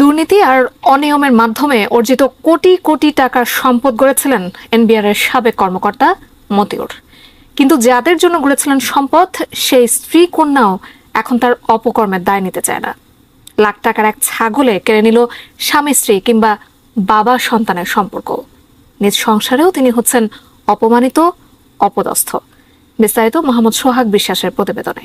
দুর্নীতি আর অনিয়মের মাধ্যমে অর্জিত কোটি কোটি টাকার সম্পদ গড়েছিলেন এনবিআর এর সাবেক কর্মকর্তা মতিউর। কিন্তু যাদের জন্য গড়েছিলেন সম্পদ, সেই স্ত্রী কন্যাও এখন তার অপকর্মের দায় নিতে চায় না। লাখ টাকার এক ছাগলে কেড়ে নিল স্বামী, স্ত্রী কিংবা বাবা সন্তানের সম্পর্ক। নিজ সংসারেও তিনি হচ্ছেন অপমানিত, অপদস্থ। বিস্তারিত মোহাম্মদ সোহাগ বিশ্বাসের প্রতিবেদনে।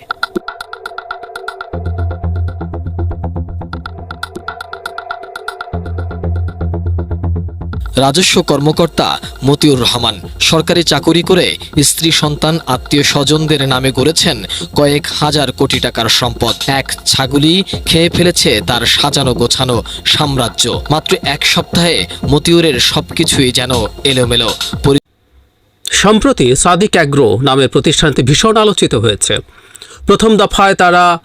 রাজস্ব কর্মকর্তা মতিউর রহমান। সরকারি চাকুরি করে স্ত্রী, সন্তান, আত্মীয় স্বজনদের নামে গড়েছেন কয়েক হাজার কোটি টাকার সম্পদ। এক ছাগলি খেয়ে ফেলেছে তার সাজানো গোছানো সাম্রাজ্য। মাত্র এক সপ্তাহে মতিউরের সবকিছুই যেন এলোমেলো। পরি- সম্প্রতি সাদিক অ্যাগ্রো নামের প্রতিষ্ঠানটি ভীষণ আলোচিত হয়েছে। প্রথম দফায় তারা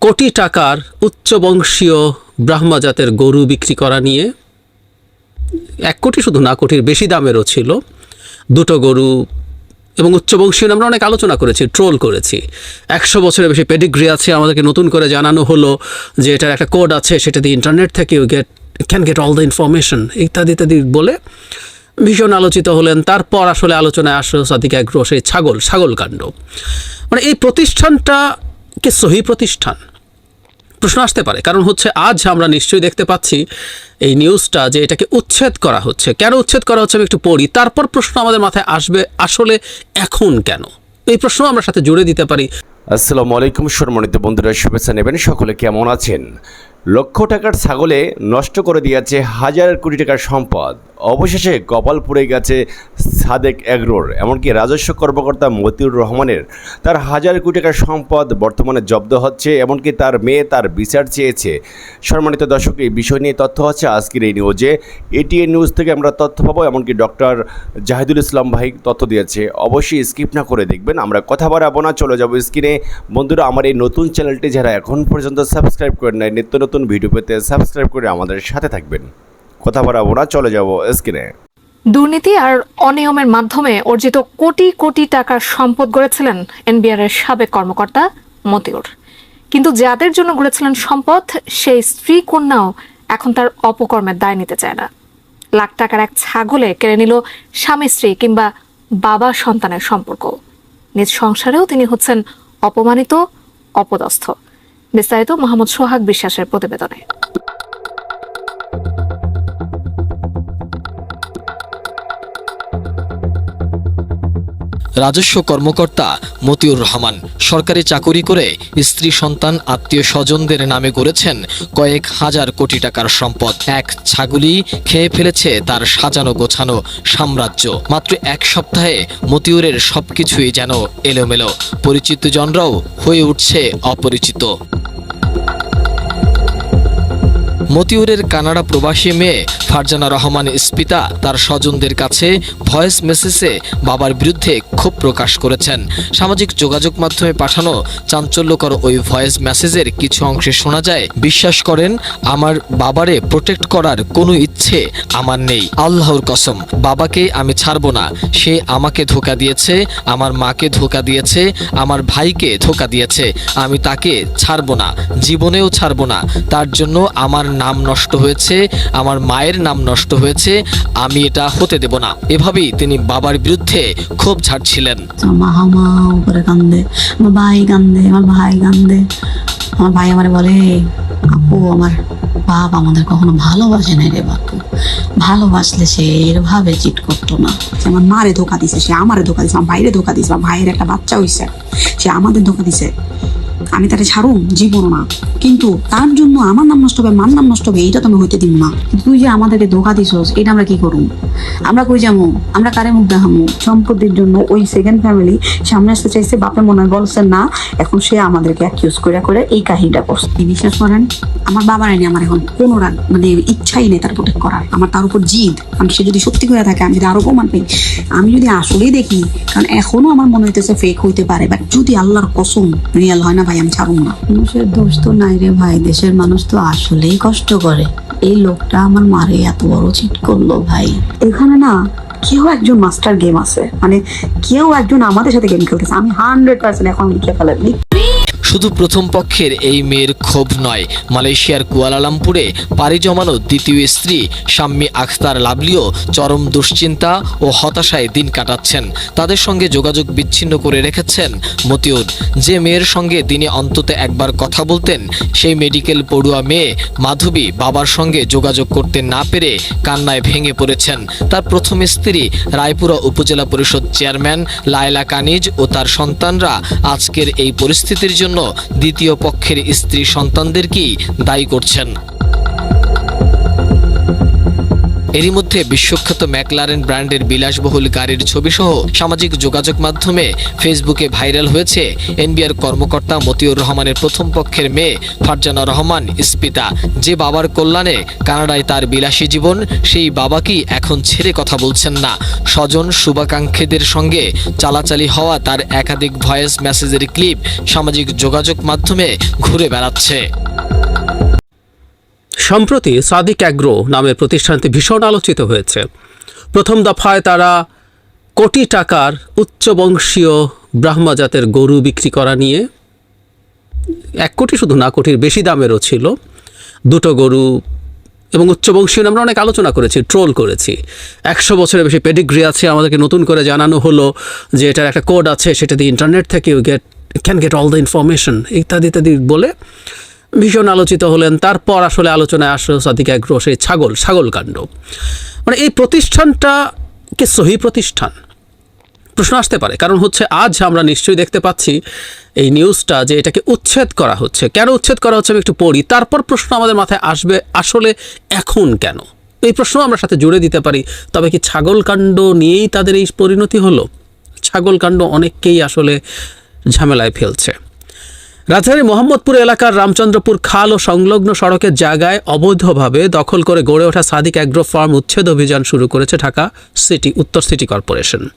কোটি টাকার উচ্চবংশীয় ব্রাহ্মা জাতের গরু বিক্রি করা নিয়ে এক কোটি শুধু না, কোটির বেশি দামেরও ছিল। দুটো গরু এবং উচ্চবংশীয় আমরা অনেক আলোচনা করেছি, ট্রোল করেছি। একশো বছরের বেশি পেডিগ্রি আছে, আমাদেরকে নতুন করে জানানো হলো যে এটার একটা কোড আছে, সেটা দিয়ে ইন্টারনেট থেকে you get can get all the information ইত্যাদি ইত্যাদি বলে ভীষণ আলোচিত হলেন। তারপর আসলে আলোচনায় আসলো সাদিক অ্যাগ্রো সেই ছাগল ছাগল কাণ্ড। মানে এই প্রতিষ্ঠানটা কি সহি প্রতিষ্ঠান? প্রশ্ন আসতে পারে, কারণ হচ্ছে আজ আমরা নিশ্চয়ই দেখতে পাচ্ছি এই নিউজটা যে এটাকে উচ্ছেদ করা হচ্ছে। কেন উচ্ছেদ করা হচ্ছে আমি একটু পড়ি। তারপর প্রশ্ন আমাদের মাথায় আসবে, আসলে এখন কেন? এই প্রশ্ন আমরা সাথে জুড়ে দিতে পারি। আসসালামু আলাইকুম, সম্মানিত বন্ধুরা, শুভেচ্ছা নেবেন। সকলে কেমন আছেন? লক্ষ টাকার ছাগলে নষ্ট করে দিয়েছে হাজার কোটি টাকার সম্পদ। অবশেষে কপাল পুড়ে গেছে সাদেক এগ্রোর, এমনকি রাজস্ব কর্মকর্তা মতিউর রহমানের। তার হাজার কোটি টাকার সম্পদ বর্তমানে জব্দ হচ্ছে, এমনকি তার মেয়ে তার বিচার চেয়েছে। সম্মানিত দর্শক, এই বিষয় নিয়ে তথ্য হচ্ছে আজকের এই নিউজে। এটিএন নিউজ থেকে আমরা তথ্য পাবো, এমনকি ডক্টর জাহিদুল ইসলাম ভাই তথ্য দিয়েছে। অবশ্যই স্কিপ না করে দেখবেন, আমরা কথা বাড়াবো না, চলে যাব স্ক্রিনে। বন্ধুরা, আমার এই নতুন চ্যানেলটি যারা এখন পর্যন্ত সাবস্ক্রাইব করে নেয় নিত্য নতুন ভিডিও পেতে সাবস্ক্রাইব করে আমাদের সাথে থাকবেন। কথা বাড়াবো না, চলে যাব স্ক্রিনে। দুর্নীতি আর অনিয়মের মাধ্যমে অর্জিত কোটি কোটি টাকার সম্পদ গড়েছিলেন এনবিআর এর সাবেক কর্মকর্তা মতিউর। কিন্তু যাদের জন্য গড়েছিলেন সম্পদ, সেই স্ত্রী কন্যাও এখন তার অপকর্মের দায় নিতে চায় না। লাখ টাকার এক ছাগলে কেড়ে নিল স্বামী স্ত্রী কিংবা বাবা সন্তানের সম্পর্ক। নিজ সংসারেও তিনি হচ্ছেন অপমানিত, অপদস্থ। বিস্তারিত মোহাম্মদ সোহাগ বিশ্বাসের প্রতিবেদনে। রাজস্ব কর্মকর্তা মতিউর রহমান। সরকারি চাকুরি করে স্ত্রী, সন্তান, আত্মীয় স্বজনদের নামে গড়েছেন কয়েক হাজার কোটি টাকার সম্পদ। এক ছাগলি খেয়ে ফেলেছে তার সাজানো গোছানো সাম্রাজ্য। মাত্র এক সপ্তাহে মতিউরের সবকিছুই যেন এলোমেলো। পরিচিত জনরাও হয়ে উঠছে অপরিচিত। মতিউরের কানাডা প্রবাসী মেয়ে ফারজানা রহমান স্পিতা তার স্বজনদের কাছে ভয়েস মেসেজে বাবার বিরুদ্ধে ক্ষোভ প্রকাশ করেছেন। সামাজিক যোগাযোগ মাধ্যমে পাঠানো চাঞ্চল্যকর ওই ভয়েস মেসেজের কিছু অংশে শোনা যায়, বিশ্বাস করেন, আমার বাবারে প্রোটেক্ট করার কোনো ইচ্ছে আমার নেই। আল্লাহর কসম, বাবাকে আমি ছাড়বো না। সে আমাকে ধোকা দিয়েছে, আমার মাকে ধোকা দিয়েছে, আমার ভাইকে ধোকা দিয়েছে। আমি তাকে ছাড়বো না, জীবনেও ছাড়বো না। তার জন্য আমার নাম নষ্ট হয়েছে, আমার মায়ের নাম নষ্ট হয়েছে, আমি এটা হতে দেব না। এভাবেই তিনি বাবার বিরুদ্ধে ক্ষোভ ঝাড়ছিলেন। মা হামাও করে কান্দে, আমার ভাই কান্দে, আমার ভাই কান্দে। আমার ভাই আমার বলে, আপু, আমার বাপ আমাদের কখনো ভালোবাসে নাই রে বাপু। ভালোবাসলে সে এরভাবে চিট করতো না। সে আমার মারে ধোকা দিছে, সে আমারে ধোকা দিছে, আমার ভাইরে ধোকা দিছে, আমার ভাইয়ের একটা বাচ্চা হইছে। সে আমাদের ধোকা দিছে। আমি তারে ছাড়ুম জীবন না। কিন্তু তার জন্য আমার নাম নষ্ট হবে, মার নাম নষ্ট হবে, এইটা তো আমি হইতে দিব না। তুই যে আমাদেরকে ধোকা দিছস, এটা আমরা কি করুম? আমরা কই যাব আমরা কারে মুখ দেখামু? সম্পত্তির জন্য ওই সেকেন্ড ফ্যামিলি সামনে আসতে চাইছে বাপে মনে হয় বলছে, না, এখন সে আমাদেরকে অ্যাকিউজ করে করে এই কাহিনীটা করছে। বিশ্বাস করেন? আমার বাবার আইনি আমার এখন কোনো রাগ মানে ইচ্ছাই নেই তার প্রোটেক্ট করার। আমার তার উপর জিদ। আমি সে যদি সত্যি করে থাকে, আমি যদি আরও প্রমাণ পাই আমি যদি আসলেই দেখি, কারণ এখনও আমার মনে হইতেছে ফেক হইতে পারে বাট যদি আল্লাহর কসম রিয়েল হয় না ভাই আমি ছাড়ব না মানুষের দোষ তো নাই রে ভাই, দেশের মানুষ তো আসলেই কষ্ট করে। এই লোকটা আমার মারে এত বড় চিট করল ভাই। এখানে না কেউ একজন মাস্টার গেম আছে মানে কেউ একজন আমাদের সাথে গেম খেলতেছে, আমি হান্ড্রেড পার্সেন্ট এখন লিখে ফেলে শুধু প্রথম পক্ষের এই মেয়ের ক্ষোভ নয়। মালয়েশিয়ার কুয়ালালামপুরে পাড়ি জমানো দ্বিতীয় স্ত্রী শাম্মী আখতার লাভলিও চরম দুশ্চিন্তা ও হতাশায় দিন কাটাচ্ছেন। তাদের সঙ্গে যোগাযোগ বিচ্ছিন্ন করে রেখেছেন মতিউর। যে মেয়ের সঙ্গে তিনি অন্তত একবার কথা বলতেন, সেই মেডিকেল পড়ুয়া মেয়ে মাধবী বাবার সঙ্গে যোগাযোগ করতে না পেরে কান্নায় ভেঙে পড়েছেন। তার প্রথম স্ত্রী রায়পুরা উপজেলা পরিষদ চেয়ারম্যান লায়লা কানিজ ও তার সন্তানরা আজকের এই পরিস্থিতির জন্য দ্বিতীয় পক্ষের স্ত্রী সন্তানদেরকেই দায়ী করছেন? এরই মধ্যে বিশ্বখ্যাত ম্যাকলারেন ব্র্যান্ডের বিলাসবহুল গাড়ির ছবিসহ সামাজিক যোগাযোগ মাধ্যমে ফেসবুকে ভাইরাল হয়েছে এনবিআর কর্মকর্তা মতিউর রহমানের প্রথম পক্ষের মেয়ে ফারজানা রহমান ইস্পিতা যে বাবার কল্যাণে কানাডায় তার বিলাসী জীবন, সেই বাবাকেই এখন ছেড়ে কথা বলছেন না? স্বজন শুভাকাঙ্ক্ষীদের সঙ্গে চালাচালি হওয়া তার একাধিক ভয়েস মেসেজের ক্লিপ সামাজিক যোগাযোগ মাধ্যমে ঘুরে বেড়াচ্ছে। সম্প্রতি সাদিক অ্যাগ্রো নামের প্রতিষ্ঠানটি ভীষণ আলোচিত হয়েছে। প্রথম দফায় তারা কোটি টাকার উচ্চবংশীয় ব্রাহ্মা জাতের গরু বিক্রি করা নিয়ে এক কোটি শুধু না, কোটির বেশি দামেরও ছিল। দুটো গরু এবং উচ্চবংশীয় আমরা অনেক আলোচনা করেছি, ট্রোল করেছি। একশো বছরের বেশি পেডিগ্রি আছে, আমাদেরকে নতুন করে জানানো হলো যে এটার একটা কোড আছে, সেটা দিয়ে ইন্টারনেট থেকে you get can get all the information ইত্যাদি ইত্যাদি বলে ভীষণ আলোচিত হলেন। তারপর আসলে আলোচনায় আসলো সাদিক অ্যাগ্রো সেই ছাগল ছাগল কাণ্ড। মানে এই প্রতিষ্ঠানটা কি সহি প্রতিষ্ঠান? প্রশ্ন আসতে পারে, কারণ হচ্ছে আজ আমরা নিশ্চয়ই দেখতে পাচ্ছি এই নিউজটা যে এটাকে উচ্ছেদ করা হচ্ছে। কেন উচ্ছেদ করা হচ্ছে আমি একটু পড়ি, তারপর প্রশ্ন আমাদের মাথায় আসবে, আসলে এখন কেন? এই প্রশ্ন আমরা সাথে জুড়ে দিতে পারি, তবে কি ছাগল কাণ্ড নিয়েই তাদের এই পরিণতি হলো? ছাগল কাণ্ড অনেককেই আসলে ঝামেলায় ফেলছে। রাজধানীর মোহাম্মদপুর এলাকার রামচন্দ্রপুর খাল ও সংলগ্ন সড়কের জায়গায় অবৈধভাবে দখল করে গড়ে ওঠা সাদিক অ্যাগ্রো ফার্ম উচ্ছেদ অভিযান শুরু করেছে ঢাকা সিটি, উত্তর সিটি কর্পোরেশন।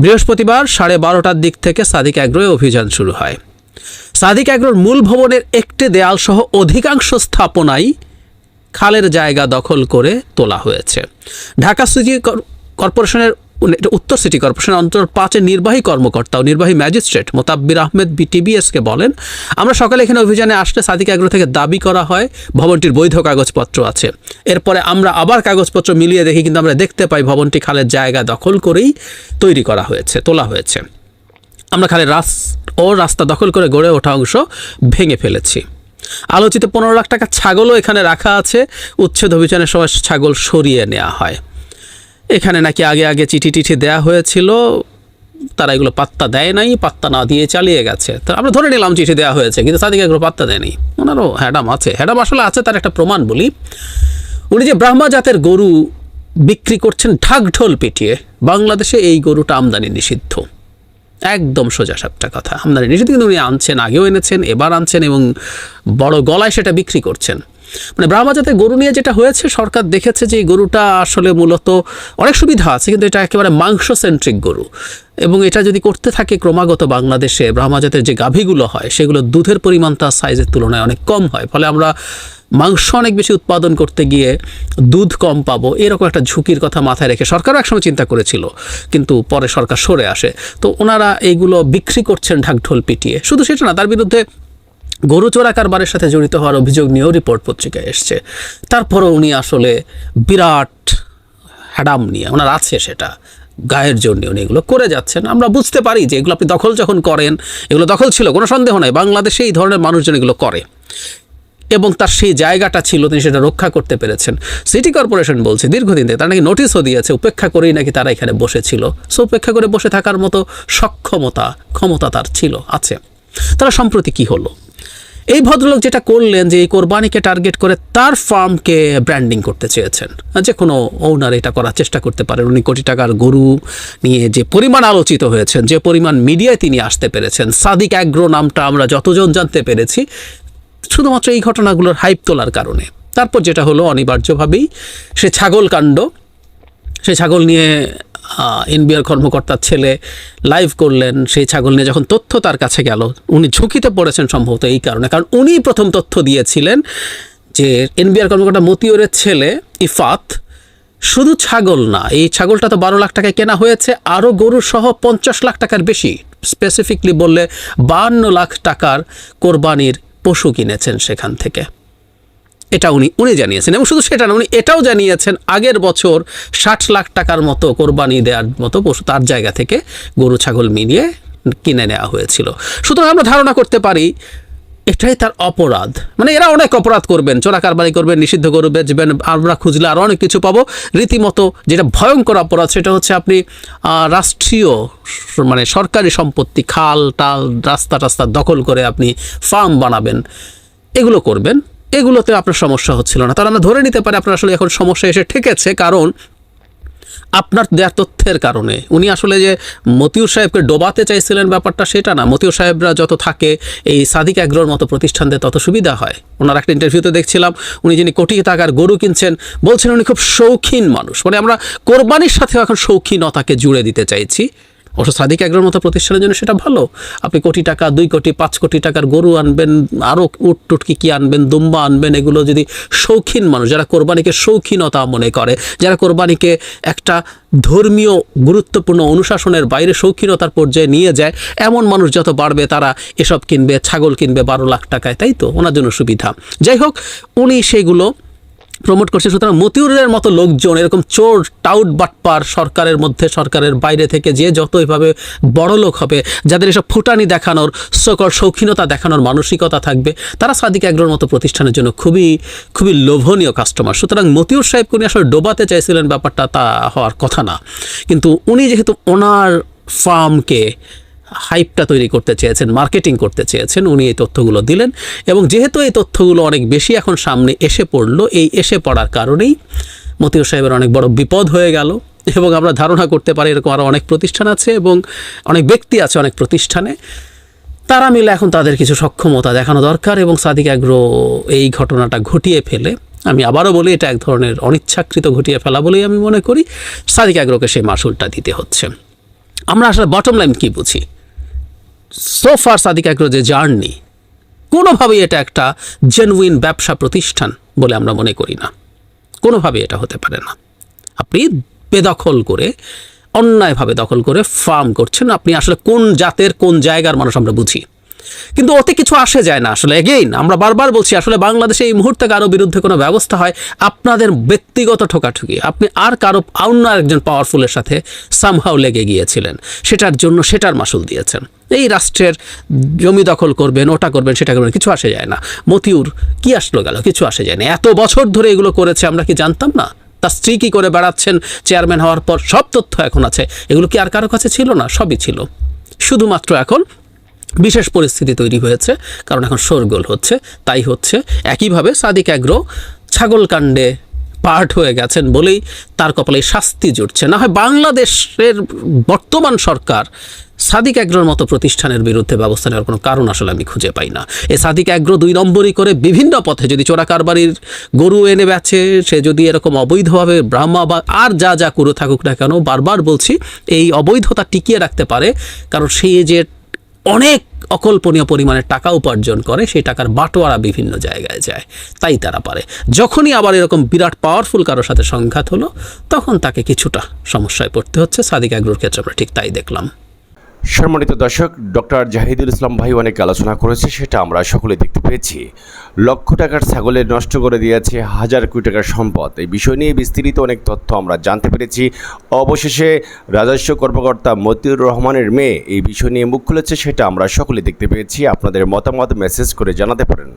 বৃহস্পতিবার সাড়ে বারোটার দিক থেকে সাদিক অ্যাগ্রোয় অভিযান শুরু হয়। সাদিক অ্যাগ্রোর মূল ভবনের একটি দেয়াল সহ অধিকাংশ স্থাপনাই খালের জায়গা দখল করে তোলা হয়েছে। ঢাকা সিটি কর- কর্পোরেশনের এটা উত্তর সিটি কর্পোরেশন অন্তর পাঁচের নির্বাহী কর্মকর্তা ও নির্বাহী ম্যাজিস্ট্রেট মোতাব্বির আহমেদ বিটিবিএসকে বলেন, আমরা সকালে এখানে অভিযানে আসলে সাদিক আগ্রহ থেকে দাবি করা হয়, ভবনটির বৈধ কাগজপত্র আছে। এরপরে আমরা আবার কাগজপত্র মিলিয়ে দেখি, কিন্তু আমরা দেখতে পাই ভবনটি খালের জায়গা দখল করেই তৈরি করা হয়েছে, তোলা হয়েছে। আমরা খালি রাস ও রাস্তা দখল করে গড়ে ওঠা অংশ ভেঙে ফেলেছি। আলোচিত পনেরো লাখ টাকা ছাগলও এখানে রাখা আছে। উচ্ছেদ অভিযানের সময় ছাগল সরিয়ে নেওয়া হয়। এখানে নাকি আগে আগে চিঠি টিঠি দেওয়া হয়েছিল। তারা এগুলো পাত্তা দেয় নাই, পাত্তা না দিয়ে চালিয়ে গেছে। তো আমরা ধরে নিলাম চিঠি দেওয়া হয়েছে, কিন্তু সাদিক এগুলো পাত্তা দেয়নি। ওনারও হ্যাডাম আছে। হ্যাডাম আসলে আছে তার একটা প্রমাণ বলি। উনি যে ব্রাহ্মা জাতের গরু বিক্রি করছেন ঢাকঢোল পিটিয়ে, বাংলাদেশে এই গরুটা আমদানি নিষিদ্ধ। একদম সোজা সাপটা কথা। আমদানি নিষিদ্ধ, কিন্তু উনি আনছেন, আগেও এনেছেন, এবার আনছেন এবং বড় গলায় সেটা বিক্রি করছেন। মানে ব্রাহ্মা জাতের গরু নিয়ে যেটা হয়েছে, সরকার দেখেছে যে এই গরুটা আসলে মূলত অনেক সুবিধা আছে, কিন্তু এটা একেবারে মাংস সেন্ট্রিক গরু। এবং এটা যদি করতে থাকে ক্রমাগত বাংলাদেশে ব্রাহ্মা জাতের যে গাভীগুলো হয়, সেগুলো দুধের পরিমাণ তার সাইজের তুলনায় অনেক কম হয়। ফলে আমরা মাংস অনেক বেশি উৎপাদন করতে গিয়ে দুধ কম পাবো, এরকম একটা ঝুঁকির কথা মাথায় রেখে সরকারও একসময় চিন্তা করেছিল, কিন্তু পরে সরকার সরে আসে। তো ওনারা এইগুলো বিক্রি করছেন ঢাকঢোল পিটিয়ে। শুধু সেটা না, তার বিরুদ্ধে গরু চোরা কারবারের সাথে জড়িত হওয়ার অভিযোগ নিয়েও রিপোর্ট পত্রিকায় এসছে। তারপরও উনি আসলে বিরাট হ্যাডাম নিয়ে, ওনার আছে সেটা, গায়ের জন্য উনি এগুলো করে যাচ্ছেন। আমরা বুঝতে পারি যে এগুলো আপনি দখল যখন করেন, এগুলো দখল ছিল, কোনো সন্দেহ নাই, বাংলাদেশে এই ধরনের মানুষজন এগুলো করে। এবং তার সেই জায়গাটা ছিল, তিনি সেটা রক্ষা করতে পেরেছেন। সিটি কর্পোরেশন বলছে, দীর্ঘদিন থেকে তারা নাকি নোটিশও দিয়েছে, উপেক্ষা করেই নাকি তারা এখানে বসেছিল। সো উপেক্ষা করে বসে থাকার মতো সক্ষমতা, ক্ষমতা তার ছিল, আছে। তারা সম্প্রতি কি হলো? এই ভদ্রলোক যেটা করলেন যে এই কোরবানিকে টার্গেট করে তার ফার্মকে ব্র্যান্ডিং করতে চেয়েছেন। যে কোনো ওনার এটা করার চেষ্টা করতে পারেন। উনি কোটি টাকার গরু নিয়ে যে পরিমাণ আলোচিত হয়েছেন, যে পরিমাণ মিডিয়ায় তিনি আসতে পেরেছেন। সাদিক অ্যাগ্রো নামটা আমরা যতজন জানতে পেরেছি, শুধুমাত্র এই ঘটনাগুলোর হাইপ তোলার কারণে। তারপর যেটা হলো অনিবার্যভাবেই সে ছাগল কাণ্ড। সেই ছাগল নিয়ে এনবিআর কর্মকর্তার ছেলে লাইভ করলেন, সেই ছাগল নিয়ে যখন তথ্য তার কাছে গেল, উনি ঝুঁকিতে পড়েছেন সম্ভবত এই কারণে। কারণ উনি প্রথম তথ্য দিয়েছিলেন যে এনবিআর কর্মকর্তা মতিউরের ছেলে ইফাত শুধু ছাগল না, এই ছাগলটা তো বারো লাখ টাকায় কেনা হয়েছে, আরও গরু সহ পঞ্চাশ লাখ টাকার বেশি। স্পেসিফিকলি বললে বাহান্ন লাখ টাকার কোরবানির পশু কিনেছেন সেখান থেকে। এটা উনি উনি জানিয়েছেন এবং শুধু সেটা না, উনি এটাও জানিয়েছেন, আগের বছর ষাট লাখ টাকার মতো কোরবানি দেওয়ার মতো পশু তার জায়গা থেকে গরু, ছাগল মিলিয়ে কিনে নেওয়া হয়েছিল। সুতরাং আমরা ধারণা করতে পারি, এটাই তার অপরাধ। মানে এরা অনেক অপরাধ করবেন, চোরা কারবারি করবেন, নিষিদ্ধ গরু বেচবেন, আমরা খুঁজলে আরও অনেক কিছু পাবো। রীতিমতো যেটা ভয়ঙ্কর অপরাধ, সেটা হচ্ছে আপনি রাষ্ট্রীয় মানে সরকারি সম্পত্তি, খাল, টাল, রাস্তা টাস্তা দখল করে আপনি ফার্ম বানাবেন। এগুলো করবেন। এগুলোতে আপনার সমস্যা হচ্ছিল না। তাহলে আমরা ধরে নিতে পারি আপনার আসলে এখন সমস্যা এসে ঠেকেছে, কারণ আপনার দেওয়া তথ্যের কারণে। উনি আসলে যে মতিউর সাহেবকে ডোবাতে চাইছিলেন ব্যাপারটা সেটা না। মতিউর সাহেবরা যত থাকে, এই সাদিক অ্যাগ্রোর মতো প্রতিষ্ঠানদের তত সুবিধা হয়। ওনার একটা ইন্টারভিউতে দেখছিলাম, উনি যিনি কোটি টাকার গরু কিনছেন, বলছেন উনি খুব শৌখিন মানুষ। মানে আমরা কোরবানির সাথেও এখন শৌখিনতাকে জুড়ে দিতে চাইছি। অবশ্য সাদিক অ্যাগ্রোর মতো প্রতিষ্ঠানের জন্য সেটা ভালো। আপনি কোটি টাকা, দুই কোটি, পাঁচ কোটি টাকার গরু আনবেন আরও উট টুটকি কি আনবেন, দুম্বা আনবেন, এগুলো যদি শৌখিন মানুষ, যারা কোরবানিকে শৌখিনতা মনে করে, যারা কোরবানিকে একটা ধর্মীয় গুরুত্বপূর্ণ অনুশাসনের বাইরে শৌখিনতার পর্যায়ে নিয়ে যায়, এমন মানুষ যত বাড়বে তারা এসব কিনবে, ছাগল কিনবে বারো লাখ টাকায়, তাই তো? ওনার জন্য সুবিধা। যাই হোক, উনি সেগুলো প্রমোট করছে। সুতরাং মতিউরের মতো লোকজন, এরকম চোর, টাউট, বাটপার সরকারের মধ্যে, সরকারের বাইরে থেকে যে যত এভাবে বড় লোক হবে, যাদের এসব ফুটানি দেখানোর সকল শৌখিনতা দেখানোর মানসিকতা থাকবে, তারা সাদিক অ্যাগ্রোর মতো প্রতিষ্ঠানের জন্য খুবই খুবই লোভনীয় কাস্টমার সুতরাং মতিউর সাহেব উনি আসলে ডোবাতে চাইছিলেন ব্যাপারটা তা হওয়ার কথা না। কিন্তু উনি যেহেতু ওনার ফার্মকে হাইপটা তৈরি করতে চেয়েছেন মার্কেটিং করতে চেয়েছেন, উনি এই তথ্যগুলো দিলেন এবং যেহেতু এই তথ্যগুলো অনেক বেশি এখন সামনে এসে পড়ল, এই এসে পড়ার কারণেই মতিউর সাহেবের অনেক বড় বিপদ হয়ে গেল এবং আমরা ধারণা করতে পারি এরকম আরও অনেক প্রতিষ্ঠান আছে এবং অনেক ব্যক্তি আছে অনেক প্রতিষ্ঠানে। তারা মিলে এখন তাদের কিছু সক্ষমতা দেখানো দরকার এবং সাদিক অ্যাগ্রো এই ঘটনাটা ঘটিয়ে ফেলে। আমি আবারও বলি, এটা এক ধরনের অনিচ্ছাকৃত ঘটিয়ে ফেলা বলেই আমি মনে করি। সাদিক অ্যাগ্রোকে সেই মাসুলটা দিতে হচ্ছে। আমরা আসলে বটম লাইন কী বুঝি? সোফার সাদিক যে জার্নি কোনোভাবেই এটা একটা জেনুইন ব্যবসা প্রতিষ্ঠান বলে আমরা মনে করি না। কোনোভাবেই এটা হতে পারে না। আপনি বেদখল করে, অন্যায়ভাবে দখল করে ফার্ম করছেন। আপনি আসলে কোন জাতের, কোন জায়গার মানুষ আমরা বুঝি। কিন্তু ওতে কিছু আসে যায় না। আসলে এগেইন আমরা বারবার বলছি, আসলে বাংলাদেশে এই মুহূর্তে কারও বিরুদ্ধে কোনো ব্যবস্থা হয়, আপনাদের ব্যক্তিগত ঠোকাঠুকি। আপনি আর কারও, অন্য একজন পাওয়ারফুলের সাথে সামহাও লেগে গিয়েছিলেন। সেটার জন্য সেটার মাসুল দিয়েছেন। এই রাষ্ট্রের জমি দখল করবেন, ওটা করবেন, সেটা করবেন, কিছু আসে যায় না। মতিউর কি আসলো গেল? কিছু আসে যায় না এত বছর ধরে এগুলো করেছে, আমরা কি জানতাম না? তার স্ত্রী কী করে বেড়াচ্ছেন? চেয়ারম্যান হওয়ার পর সব তথ্য এখন আছে। এগুলো কি আর কারও কাছে ছিল না? সবই ছিল। শুধুমাত্র এখন বিশেষ পরিস্থিতি তৈরি হয়েছে, কারণ এখন শোরগোল হচ্ছে। তাই হচ্ছে, একইভাবে সাদিক অ্যাগ্রো ছাগল কাণ্ডে পার্ট হয়ে গেছেন বলেই তার কপালে শাস্তি জুটছে। না হয় বাংলাদেশের বর্তমান সরকার সাদিক অ্যাগ্রোর মতো প্রতিষ্ঠানের বিরুদ্ধে ব্যবস্থা নেওয়ার কোনো কারণ আসলে আমি খুঁজে পাই না। এ সাদিক অ্যাগ্রো দুই নম্বরই করে বিভিন্ন পথে যদি চোরা কারবারির গরু এনে বেচে, সে যদি এরকম অবৈধভাবে ব্রাহ্মা বা আর যা যা করে থাকুক না কেন, বারবার বলছি, এই অবৈধতা টিকিয়ে রাখতে পারে। কারণ সে যে অনেক অকল্পনীয় পরিমাণে টাকা উপার্জন করে, সেই টাকার বাটোয়ারা বিভিন্ন জায়গায় যায়। তাই তারা পারে। যখনই আবার এরকম বিরাট পাওয়ারফুল কারোর সাথে সংঘাত হলো, তখন তাকে কিছুটা সমস্যায় পড়তে হচ্ছে। সাদিক অ্যাগ্রোর ক্ষেত্রে আমরা ঠিক তাই দেখলাম। সম্মানিত দর্শক, ডক্টর জাহিদুল ইসলাম ভাই অনেক আলোচনা করেছে, সেটা আমরা সকলে দেখতে পেয়েছি। লক্ষ টাকার ছাগলে নষ্ট করে দিয়েছে হাজার কোটি টাকার সম্পদ। এই বিষয় নিয়ে বিস্তারিত অনেক তথ্য আমরা জানতে পেরেছি। অবশেষে রাজস্ব কর্মকর্তা মতিউর রহমানের মেয়ে এই বিষয় নিয়ে মুখ খুলেছে, সেটা আমরা সকলে দেখতে পেয়েছি। আপনাদের মতামত মেসেজ করে জানাতে পারেন।